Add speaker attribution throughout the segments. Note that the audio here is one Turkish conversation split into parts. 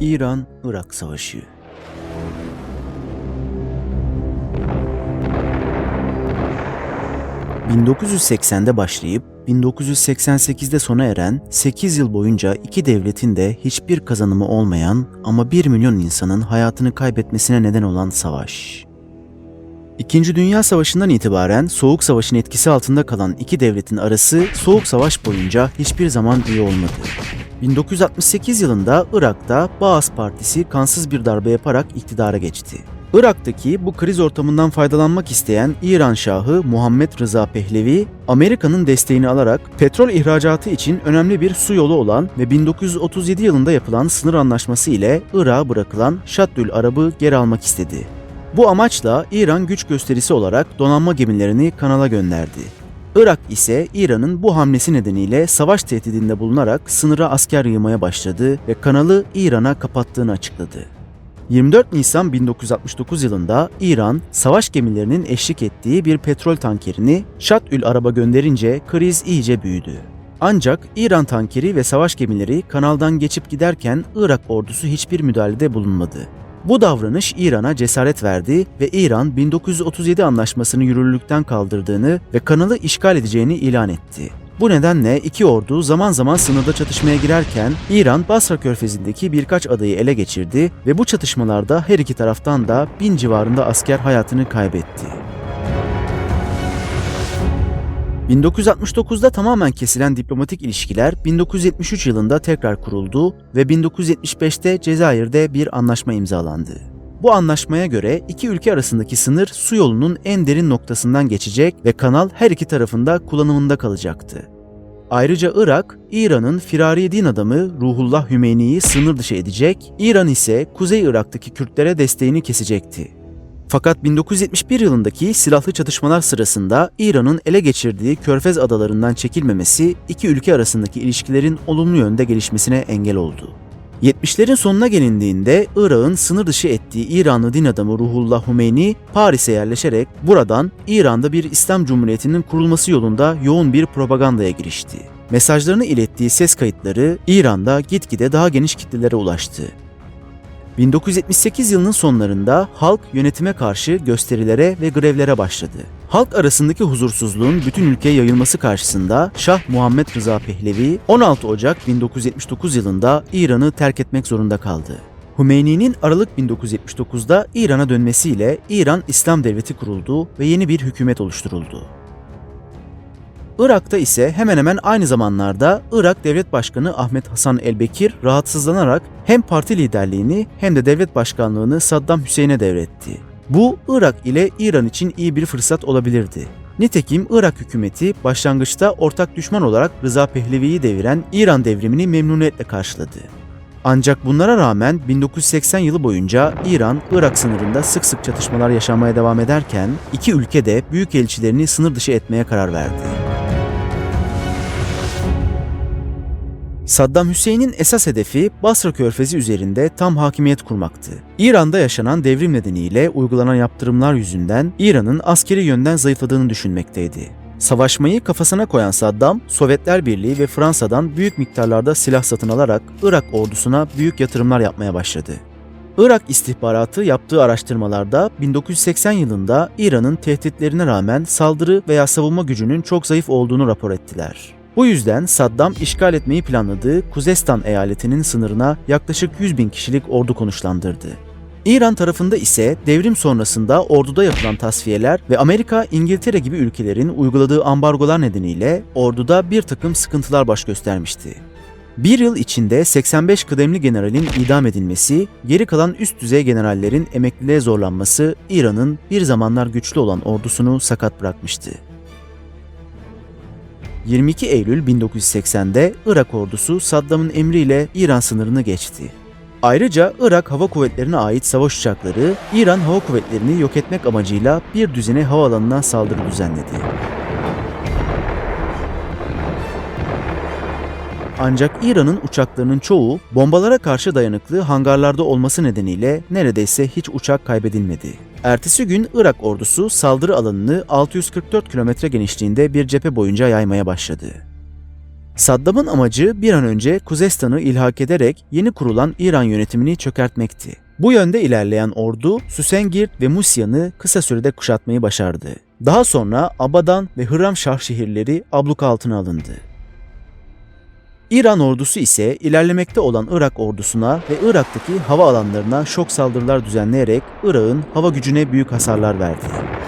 Speaker 1: İran-Irak Savaşı ...1980'de başlayıp 1988'de sona eren 8 yıl boyunca iki devletin de hiçbir kazanımı olmayan ama 1 milyon insanın hayatını kaybetmesine neden olan savaş. İkinci Dünya Savaşı'ndan itibaren Soğuk Savaş'ın etkisi altında kalan iki devletin arası Soğuk Savaş boyunca hiçbir zaman iyi olmadı. 1968 yılında Irak'ta Baas Partisi kansız bir darbe yaparak iktidara geçti. Irak'taki bu kriz ortamından faydalanmak isteyen İran Şahı Muhammed Rıza Pehlevi, Amerika'nın desteğini alarak petrol ihracatı için önemli bir su yolu olan ve 1937 yılında yapılan sınır anlaşması ile Irak'a bırakılan Şaddül Arab'ı geri almak istedi. Bu amaçla İran güç gösterisi olarak donanma gemilerini kanala gönderdi. Irak ise İran'ın bu hamlesi nedeniyle savaş tehdidinde bulunarak sınıra asker yığmaya başladı ve kanalı İran'a kapattığını açıkladı. 24 Nisan 1969 yılında İran, savaş gemilerinin eşlik ettiği bir petrol tankerini Şatül Arab'a gönderince kriz iyice büyüdü. Ancak İran tankeri ve savaş gemileri kanaldan geçip giderken Irak ordusu hiçbir müdahalede bulunmadı. Bu davranış İran'a cesaret verdi ve İran 1937 anlaşmasını yürürlükten kaldırdığını ve kanalı işgal edeceğini ilan etti. Bu nedenle iki ordu zaman zaman sınırda çatışmaya girerken İran Basra körfezindeki birkaç adayı ele geçirdi ve bu çatışmalarda her iki taraftan da bin civarında asker hayatını kaybetti. 1969'da tamamen kesilen diplomatik ilişkiler 1973 yılında tekrar kuruldu ve 1975'te Cezayir'de bir anlaşma imzalandı. Bu anlaşmaya göre iki ülke arasındaki sınır su yolunun en derin noktasından geçecek ve kanal her iki tarafında kullanımında kalacaktı. Ayrıca Irak, İran'ın firari din adamı Ruhullah Hümeyni'yi sınır dışı edecek, İran ise Kuzey Irak'taki Kürtlere desteğini kesecekti. Fakat 1971 yılındaki silahlı çatışmalar sırasında İran'ın ele geçirdiği Körfez adalarından çekilmemesi iki ülke arasındaki ilişkilerin olumlu yönde gelişmesine engel oldu. 70'lerin sonuna gelindiğinde Irak'ın sınır dışı ettiği İranlı din adamı Ruhullah Hümeyni Paris'e yerleşerek buradan İran'da bir İslam Cumhuriyeti'nin kurulması yolunda yoğun bir propagandaya girişti. Mesajlarını ilettiği ses kayıtları İran'da gitgide daha geniş kitlelere ulaştı. 1978 yılının sonlarında halk yönetime karşı gösterilere ve grevlere başladı. Halk arasındaki huzursuzluğun bütün ülkeye yayılması karşısında Şah Muhammed Rıza Pehlevi 16 Ocak 1979 yılında İran'ı terk etmek zorunda kaldı. Hümeyni'nin Aralık 1979'da İran'a dönmesiyle İran İslam Devleti kuruldu ve yeni bir hükümet oluşturuldu. Irak'ta ise hemen hemen aynı zamanlarda Irak Devlet Başkanı Ahmet Hasan Elbekir rahatsızlanarak hem parti liderliğini hem de devlet başkanlığını Saddam Hüseyin'e devretti. Bu Irak ile İran için iyi bir fırsat olabilirdi. Nitekim Irak hükümeti başlangıçta ortak düşman olarak Rıza Pehlevi'yi deviren İran devrimini memnuniyetle karşıladı. Ancak bunlara rağmen 1980 yılı boyunca İran, Irak sınırında sık sık çatışmalar yaşanmaya devam ederken iki ülke de büyük elçilerini sınır dışı etmeye karar verdi. Saddam Hüseyin'in esas hedefi Basra Körfezi üzerinde tam hakimiyet kurmaktı. İran'da yaşanan devrim nedeniyle uygulanan yaptırımlar yüzünden İran'ın askeri yönden zayıfladığını düşünmekteydi. Savaşmayı kafasına koyan Saddam, Sovyetler Birliği ve Fransa'dan büyük miktarlarda silah satın alarak Irak ordusuna büyük yatırımlar yapmaya başladı. Irak istihbaratı yaptığı araştırmalarda 1980 yılında İran'ın tehditlerine rağmen saldırı veya savunma gücünün çok zayıf olduğunu rapor ettiler. Bu yüzden Saddam işgal etmeyi planladığı Kuzestan eyaletinin sınırına yaklaşık 100 bin kişilik ordu konuşlandırdı. İran tarafında ise devrim sonrasında orduda yapılan tasfiyeler ve Amerika, İngiltere gibi ülkelerin uyguladığı ambargolar nedeniyle orduda bir takım sıkıntılar baş göstermişti. Bir yıl içinde 85 kıdemli generalin idam edilmesi, geri kalan üst düzey generallerin emekliliğe zorlanması İran'ın bir zamanlar güçlü olan ordusunu sakat bırakmıştı. 22 Eylül 1980'de Irak ordusu Saddam'ın emriyle İran sınırını geçti. Ayrıca Irak Hava Kuvvetleri'ne ait savaş uçakları İran Hava Kuvvetleri'ni yok etmek amacıyla bir düzine havaalanına saldırı düzenledi. Ancak İran'ın uçaklarının çoğu bombalara karşı dayanıklı hangarlarda olması nedeniyle neredeyse hiç uçak kaybedilmedi. Ertesi gün Irak ordusu saldırı alanını 644 kilometre genişliğinde bir cephe boyunca yaymaya başladı. Saddam'ın amacı bir an önce Kuzestan'ı ilhak ederek yeni kurulan İran yönetimini çökertmekti. Bu yönde ilerleyen ordu Süsengirt ve Musyan'ı kısa sürede kuşatmayı başardı. Daha sonra Abadan ve Hırramşah şehirleri abluka altına alındı. İran ordusu ise ilerlemekte olan Irak ordusuna ve Irak'taki hava alanlarına şok saldırılar düzenleyerek Irak'ın hava gücüne büyük hasarlar verdi.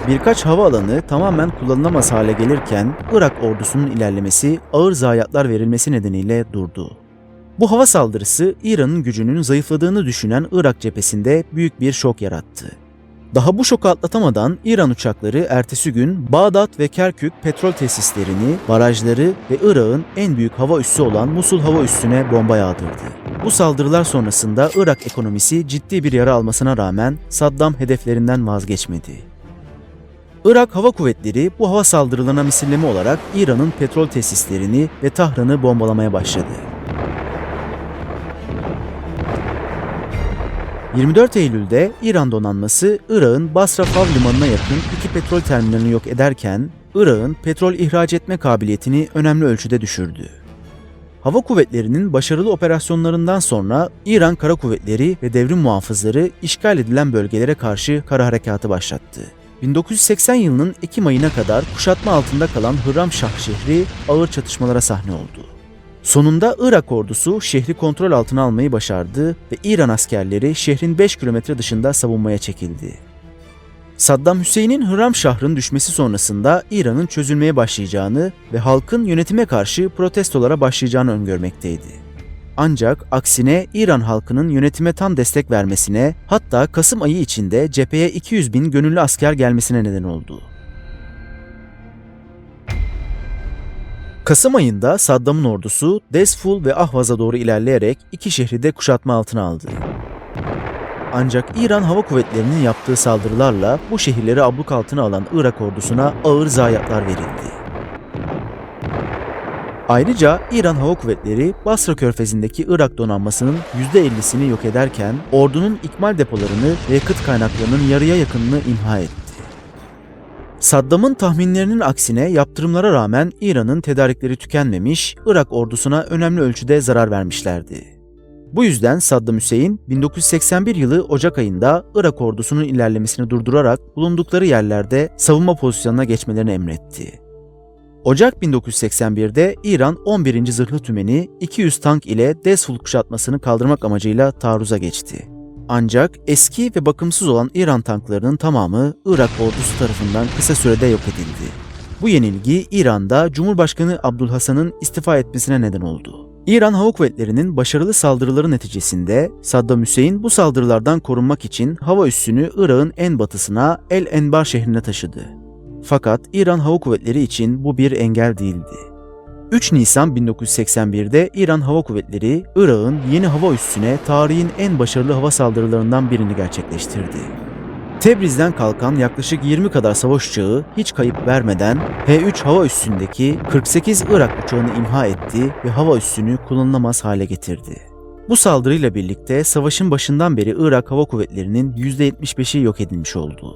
Speaker 1: Birkaç hava alanı tamamen kullanılamaz hale gelirken Irak ordusunun ilerlemesi ağır zayiatlar verilmesi nedeniyle durdu. Bu hava saldırısı İran'ın gücünün zayıfladığını düşünen Irak cephesinde büyük bir şok yarattı. Daha bu şoku atlatamadan İran uçakları ertesi gün Bağdat ve Kerkük petrol tesislerini, barajları ve Irak'ın en büyük hava üssü olan Musul hava üssüne bomba yağdırdı. Bu saldırılar sonrasında Irak ekonomisi ciddi bir yara almasına rağmen Saddam hedeflerinden vazgeçmedi. Irak Hava Kuvvetleri bu hava saldırılarına misilleme olarak İran'ın petrol tesislerini ve Tahran'ı bombalamaya başladı. 24 Eylül'de İran donanması Irak'ın Basra Fav limanına yakın iki petrol terminalini yok ederken Irak'ın petrol ihraç etme kabiliyetini önemli ölçüde düşürdü. Hava kuvvetlerinin başarılı operasyonlarından sonra İran Kara Kuvvetleri ve devrim muhafızları işgal edilen bölgelere karşı kara harekatı başlattı. 1980 yılının Ekim ayına kadar kuşatma altında kalan Hırramşah şehri ağır çatışmalara sahne oldu. Sonunda Irak ordusu şehri kontrol altına almayı başardı ve İran askerleri şehrin 5 kilometre dışında savunmaya çekildi. Saddam Hüseyin'in Hırram şahrın düşmesi sonrasında İran'ın çözülmeye başlayacağını ve halkın yönetime karşı protestolara başlayacağını öngörmekteydi. Ancak aksine İran halkının yönetime tam destek vermesine hatta Kasım ayı içinde cepheye 200 bin gönüllü asker gelmesine neden oldu. Kasım ayında Saddam'ın ordusu Desful ve Ahvaz'a doğru ilerleyerek iki şehri de kuşatma altına aldı. Ancak İran Hava Kuvvetleri'nin yaptığı saldırılarla bu şehirleri abluk altına alan Irak ordusuna ağır zayiatlar verildi. Ayrıca İran Hava Kuvvetleri Basra Körfezi'ndeki Irak donanmasının %50'sini yok ederken ordunun ikmal depolarını ve yakıt kaynaklarının yarıya yakınını imha etti. Saddam'ın tahminlerinin aksine yaptırımlara rağmen İran'ın tedarikleri tükenmemiş, Irak ordusuna önemli ölçüde zarar vermişlerdi. Bu yüzden Saddam Hüseyin 1981 yılı Ocak ayında Irak ordusunun ilerlemesini durdurarak bulundukları yerlerde savunma pozisyonuna geçmelerini emretti. Ocak 1981'de İran 11. Zırhlı Tümeni 200 tank ile Desful kuşatmasını kaldırmak amacıyla taarruza geçti. Ancak eski ve bakımsız olan İran tanklarının tamamı Irak ordusu tarafından kısa sürede yok edildi. Bu yenilgi İran'da Cumhurbaşkanı Abdülhasan'ın istifa etmesine neden oldu. İran Hava Kuvvetleri'nin başarılı saldırıları neticesinde Saddam Hüseyin bu saldırılardan korunmak için hava üssünü Irak'ın en batısına El Enbar şehrine taşıdı. Fakat İran Hava Kuvvetleri için bu bir engel değildi. 3 Nisan 1981'de İran Hava Kuvvetleri, Irak'ın yeni hava üssüne tarihin en başarılı hava saldırılarından birini gerçekleştirdi. Tebriz'den kalkan yaklaşık 20 kadar savaş uçağı hiç kayıp vermeden H-3 hava üssündeki 48 Irak uçağını imha etti ve hava üssünü kullanılamaz hale getirdi. Bu saldırıyla birlikte savaşın başından beri Irak Hava Kuvvetleri'nin %75'i yok edilmiş oldu.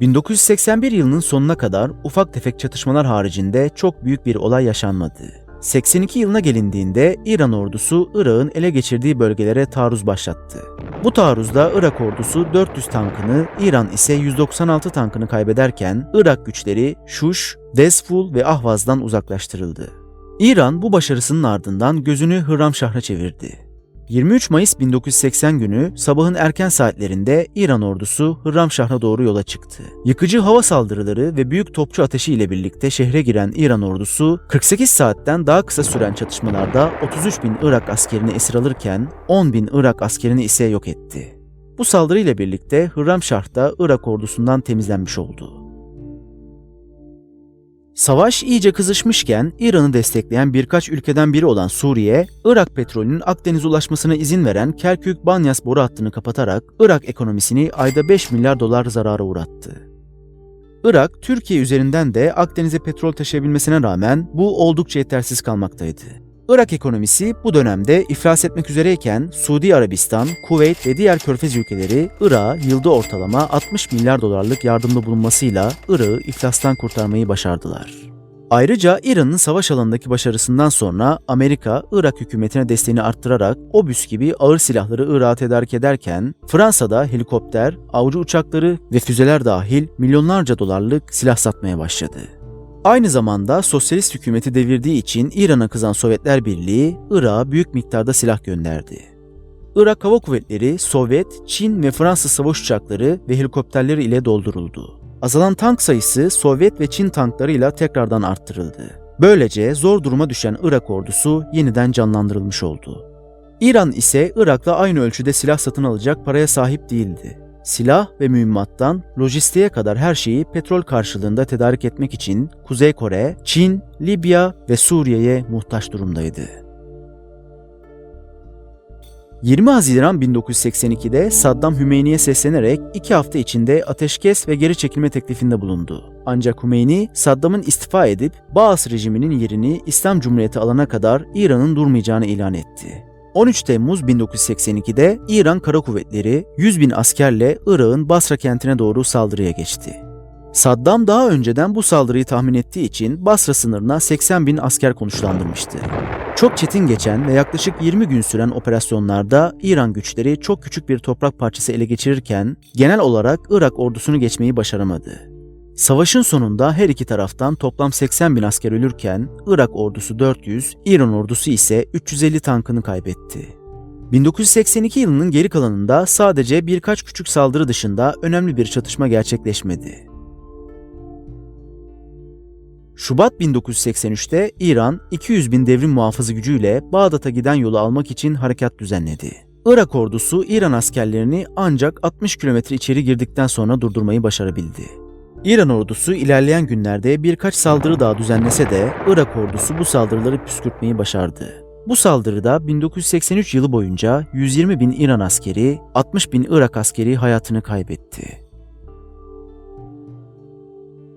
Speaker 1: 1981 yılının sonuna kadar ufak tefek çatışmalar haricinde çok büyük bir olay yaşanmadı. 82 yılına gelindiğinde İran ordusu Irak'ın ele geçirdiği bölgelere taarruz başlattı. Bu taarruzda Irak ordusu 400 tankını, İran ise 196 tankını kaybederken Irak güçleri Şuş, Desful ve Ahvaz'dan uzaklaştırıldı. İran bu başarısının ardından gözünü Hırramşah'a çevirdi. 23 Mayıs 1980 günü sabahın erken saatlerinde İran ordusu Hırramşah'a doğru yola çıktı. Yıkıcı hava saldırıları ve büyük topçu ateşi ile birlikte şehre giren İran ordusu 48 saatten daha kısa süren çatışmalarda 33 bin Irak askerini esir alırken 10 bin Irak askerini ise yok etti. Bu saldırıyla birlikte Hırramşah da Irak ordusundan temizlenmiş oldu. Savaş iyice kızışmışken İran'ı destekleyen birkaç ülkeden biri olan Suriye, Irak petrolünün Akdeniz'e ulaşmasına izin veren Kerkük-Banyas boru hattını kapatarak Irak ekonomisini ayda 5 milyar dolar zarara uğrattı. Irak, Türkiye üzerinden de Akdeniz'e petrol taşıyabilmesine rağmen bu oldukça yetersiz kalmaktaydı. Irak ekonomisi bu dönemde iflas etmek üzereyken Suudi Arabistan, Kuveyt ve diğer körfez ülkeleri Irak'a yılda ortalama 60 milyar dolarlık yardımda bulunmasıyla Irak'ı iflastan kurtarmayı başardılar. Ayrıca İran'ın savaş alanındaki başarısından sonra Amerika, Irak hükümetine desteğini arttırarak Obüs gibi ağır silahları Irak'a tedarik ederken Fransa'da helikopter, avcı uçakları ve füzeler dahil milyonlarca dolarlık silah satmaya başladı. Aynı zamanda sosyalist hükümeti devirdiği için İran'a kızan Sovyetler Birliği, Irak'a büyük miktarda silah gönderdi. Irak Hava Kuvvetleri, Sovyet, Çin ve Fransız savaş uçakları ve helikopterleri ile dolduruldu. Azalan tank sayısı Sovyet ve Çin tanklarıyla tekrardan arttırıldı. Böylece zor duruma düşen Irak ordusu yeniden canlandırılmış oldu. İran ise Irak'la aynı ölçüde silah satın alacak paraya sahip değildi. Silah ve mühimmattan lojistiğe kadar her şeyi petrol karşılığında tedarik etmek için Kuzey Kore, Çin, Libya ve Suriye'ye muhtaç durumdaydı. 20 Haziran 1982'de Saddam Hümeyni'ye seslenerek iki hafta içinde ateşkes ve geri çekilme teklifinde bulundu. Ancak Hümeyni, Saddam'ın istifa edip Baas rejiminin yerini İslam Cumhuriyeti alana kadar İran'ın durmayacağını ilan etti. 13 Temmuz 1982'de İran Kara Kuvvetleri 100 bin askerle Irak'ın Basra kentine doğru saldırıya geçti. Saddam daha önceden bu saldırıyı tahmin ettiği için Basra sınırına 80 bin asker konuşlandırmıştı. Çok çetin geçen ve yaklaşık 20 gün süren operasyonlarda İran güçleri çok küçük bir toprak parçası ele geçirirken genel olarak Irak ordusunu geçmeyi başaramadı. Savaşın sonunda her iki taraftan toplam 80 bin asker ölürken Irak ordusu 400, İran ordusu ise 350 tankını kaybetti. 1982 yılının geri kalanında sadece birkaç küçük saldırı dışında önemli bir çatışma gerçekleşmedi. Şubat 1983'te İran 200 bin devrim muhafızı gücüyle Bağdat'a giden yolu almak için harekat düzenledi. Irak ordusu İran askerlerini ancak 60 kilometre içeri girdikten sonra durdurmayı başarabildi. İran ordusu ilerleyen günlerde birkaç saldırı daha düzenlese de Irak ordusu bu saldırıları püskürtmeyi başardı. Bu saldırıda 1983 yılı boyunca 120 bin İran askeri, 60 bin Irak askeri hayatını kaybetti.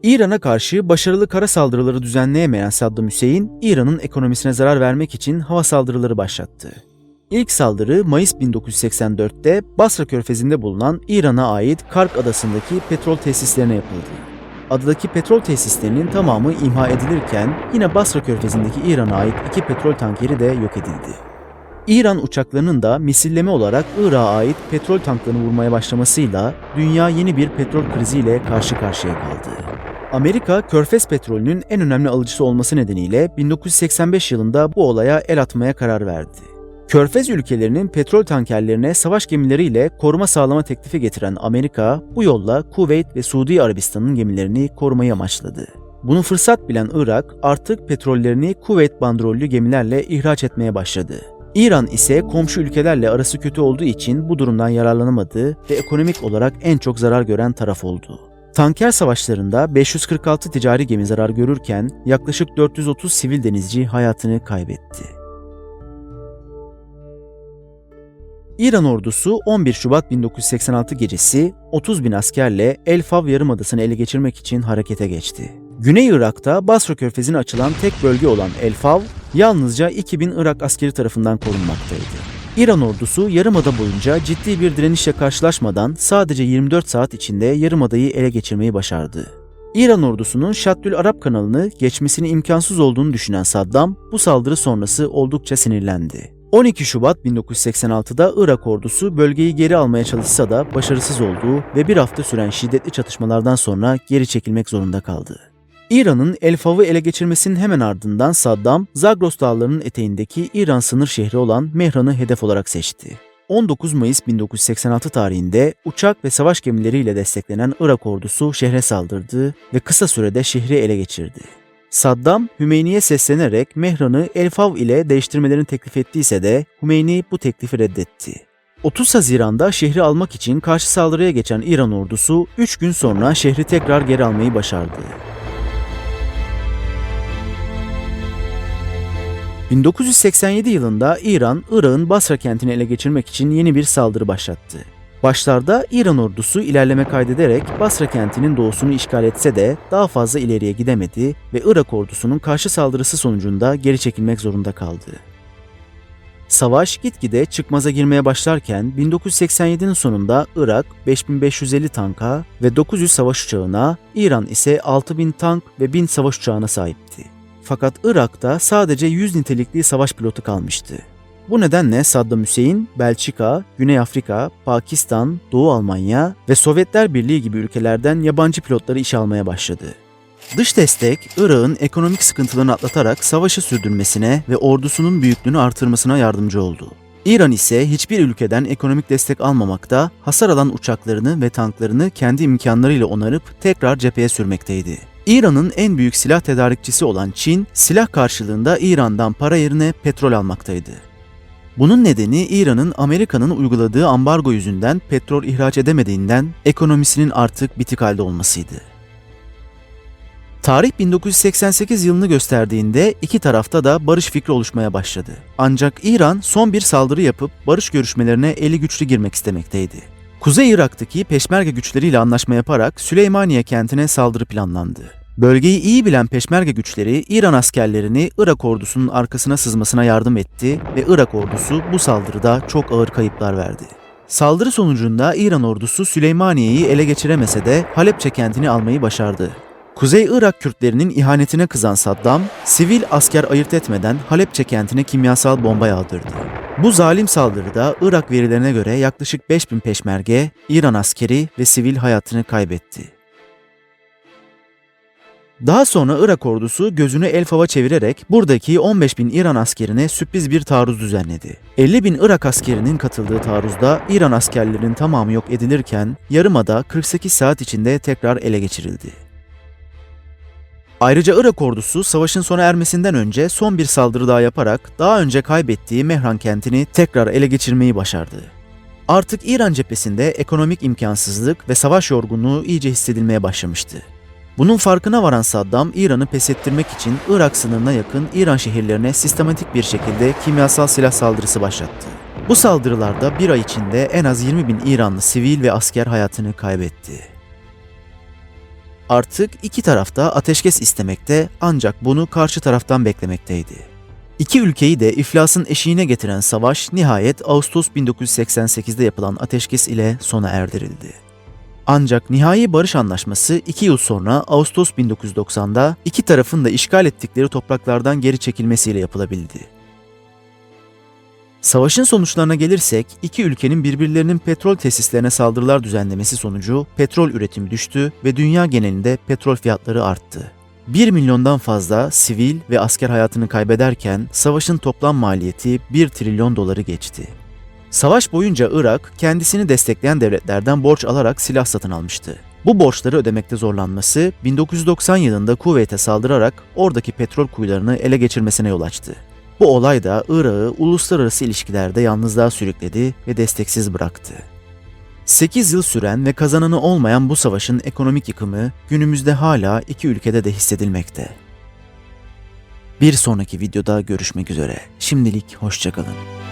Speaker 1: İran'a karşı başarılı kara saldırıları düzenleyemeyen Saddam Hüseyin, İran'ın ekonomisine zarar vermek için hava saldırıları başlattı. İlk saldırı Mayıs 1984'te Basra Körfezi'nde bulunan İran'a ait Kark adasındaki petrol tesislerine yapıldı. Adadaki petrol tesislerinin tamamı imha edilirken yine Basra Körfezi'ndeki İran'a ait iki petrol tankeri de yok edildi. İran uçaklarının da misilleme olarak Irak'a ait petrol tanklarını vurmaya başlamasıyla dünya yeni bir petrol kriziyle karşı karşıya kaldı. Amerika, Körfez petrolünün en önemli alıcısı olması nedeniyle 1985 yılında bu olaya el atmaya karar verdi. Körfez ülkelerinin petrol tankerlerine savaş gemileriyle koruma sağlama teklifi getiren Amerika, bu yolla Kuveyt ve Suudi Arabistan'ın gemilerini korumayı amaçladı. Bunu fırsat bilen Irak artık petrollerini Kuveyt bandrollü gemilerle ihraç etmeye başladı. İran ise komşu ülkelerle arası kötü olduğu için bu durumdan yararlanamadı ve ekonomik olarak en çok zarar gören taraf oldu. Tanker savaşlarında 546 ticari gemi zarar görürken yaklaşık 430 sivil denizci hayatını kaybetti. İran ordusu 11 Şubat 1986 gecesi 30 bin askerle El Fav Yarımadası'nı ele geçirmek için harekete geçti. Güney Irak'ta Basra Körfezi'ne açılan tek bölge olan El Fav, yalnızca 2000 Irak askeri tarafından korunmaktaydı. İran ordusu yarımada boyunca ciddi bir direnişle karşılaşmadan sadece 24 saat içinde yarımadayı ele geçirmeyi başardı. İran ordusunun Şattül Arap kanalını geçmesini imkansız olduğunu düşünen Saddam bu saldırı sonrası oldukça sinirlendi. 12 Şubat 1986'da Irak ordusu bölgeyi geri almaya çalışsa da başarısız olduğu ve bir hafta süren şiddetli çatışmalardan sonra geri çekilmek zorunda kaldı. İran'ın El Fav'ı ele geçirmesinin hemen ardından Saddam, Zagros dağlarının eteğindeki İran sınır şehri olan Mehran'ı hedef olarak seçti. 19 Mayıs 1986 tarihinde uçak ve savaş gemileriyle desteklenen Irak ordusu şehre saldırdı ve kısa sürede şehri ele geçirdi. Saddam, Hümeyni'ye seslenerek Mehran'ı El Fav ile değiştirmelerini teklif ettiyse de Hümeyni bu teklifi reddetti. 30 Haziran'da şehri almak için karşı saldırıya geçen İran ordusu 3 gün sonra şehri tekrar geri almayı başardı. 1987 yılında İran, Irak'ın Basra kentini ele geçirmek için yeni bir saldırı başlattı. Başlarda İran ordusu ilerleme kaydederek Basra kentinin doğusunu işgal etse de daha fazla ileriye gidemedi ve Irak ordusunun karşı saldırısı sonucunda geri çekilmek zorunda kaldı. Savaş gitgide çıkmaza girmeye başlarken 1987'nin sonunda Irak 5550 tanka ve 900 savaş uçağına, İran ise 6000 tank ve 1000 savaş uçağına sahipti. Fakat Irak'ta sadece 100 nitelikli savaş pilotu kalmıştı. Bu nedenle Saddam Hüseyin, Belçika, Güney Afrika, Pakistan, Doğu Almanya ve Sovyetler Birliği gibi ülkelerden yabancı pilotları işe almaya başladı. Dış destek, Irak'ın ekonomik sıkıntılarını atlatarak savaşı sürdürmesine ve ordusunun büyüklüğünü artırmasına yardımcı oldu. İran ise hiçbir ülkeden ekonomik destek almamakta, hasar alan uçaklarını ve tanklarını kendi imkanlarıyla onarıp tekrar cepheye sürmekteydi. İran'ın en büyük silah tedarikçisi olan Çin, silah karşılığında İran'dan para yerine petrol almaktaydı. Bunun nedeni İran'ın Amerika'nın uyguladığı ambargo yüzünden petrol ihraç edemediğinden ekonomisinin artık bitik halde olmasıydı. Tarih 1988 yılını gösterdiğinde iki tarafta da barış fikri oluşmaya başladı. Ancak İran son bir saldırı yapıp barış görüşmelerine eli güçlü girmek istemekteydi. Kuzey Irak'taki peşmerge güçleriyle anlaşma yaparak Süleymaniye kentine saldırı planlandı. Bölgeyi iyi bilen peşmerge güçleri İran askerlerini Irak ordusunun arkasına sızmasına yardım etti ve Irak ordusu bu saldırıda çok ağır kayıplar verdi. Saldırı sonucunda İran ordusu Süleymaniye'yi ele geçiremese de Halepçe kentini almayı başardı. Kuzey Irak Kürtlerinin ihanetine kızan Saddam, sivil asker ayırt etmeden Halepçe kentine kimyasal bomba yağdırdı. Bu zalim saldırıda Irak verilerine göre yaklaşık 5000 peşmerge, İran askeri ve sivil hayatını kaybetti. Daha sonra Irak ordusu gözünü El Fav'a çevirerek buradaki 15 bin İran askerine sürpriz bir taarruz düzenledi. 50 bin Irak askerinin katıldığı taarruzda İran askerlerinin tamamı yok edilirken Yarımada 48 saat içinde tekrar ele geçirildi. Ayrıca Irak ordusu savaşın sona ermesinden önce son bir saldırı daha yaparak daha önce kaybettiği Mehran kentini tekrar ele geçirmeyi başardı. Artık İran cephesinde ekonomik imkansızlık ve savaş yorgunluğu iyice hissedilmeye başlamıştı. Bunun farkına varan Saddam, İran'ı pes ettirmek için Irak sınırına yakın İran şehirlerine sistematik bir şekilde kimyasal silah saldırısı başlattı. Bu saldırılarda bir ay içinde en az 20 bin İranlı sivil ve asker hayatını kaybetti. Artık iki tarafta ateşkes istemekte ancak bunu karşı taraftan beklemekteydi. İki ülkeyi de iflasın eşiğine getiren savaş nihayet Ağustos 1988'de yapılan ateşkes ile sona erdirildi. Ancak nihai barış anlaşması 2 yıl sonra Ağustos 1990'da iki tarafın da işgal ettikleri topraklardan geri çekilmesiyle yapılabildi. Savaşın sonuçlarına gelirsek iki ülkenin birbirlerinin petrol tesislerine saldırılar düzenlemesi sonucu petrol üretimi düştü ve dünya genelinde petrol fiyatları arttı. 1 milyondan fazla sivil ve asker hayatını kaybederken savaşın toplam maliyeti 1 trilyon doları geçti. Savaş boyunca Irak kendisini destekleyen devletlerden borç alarak silah satın almıştı. Bu borçları ödemekte zorlanması 1990 yılında Kuveyt'e saldırarak oradaki petrol kuyularını ele geçirmesine yol açtı. Bu olay da Irak'ı uluslararası ilişkilerde yalnızlığa sürükledi ve desteksiz bıraktı. 8 yıl süren ve kazananı olmayan bu savaşın ekonomik yıkımı günümüzde hala iki ülkede de hissedilmekte. Bir sonraki videoda görüşmek üzere. Şimdilik hoşçakalın.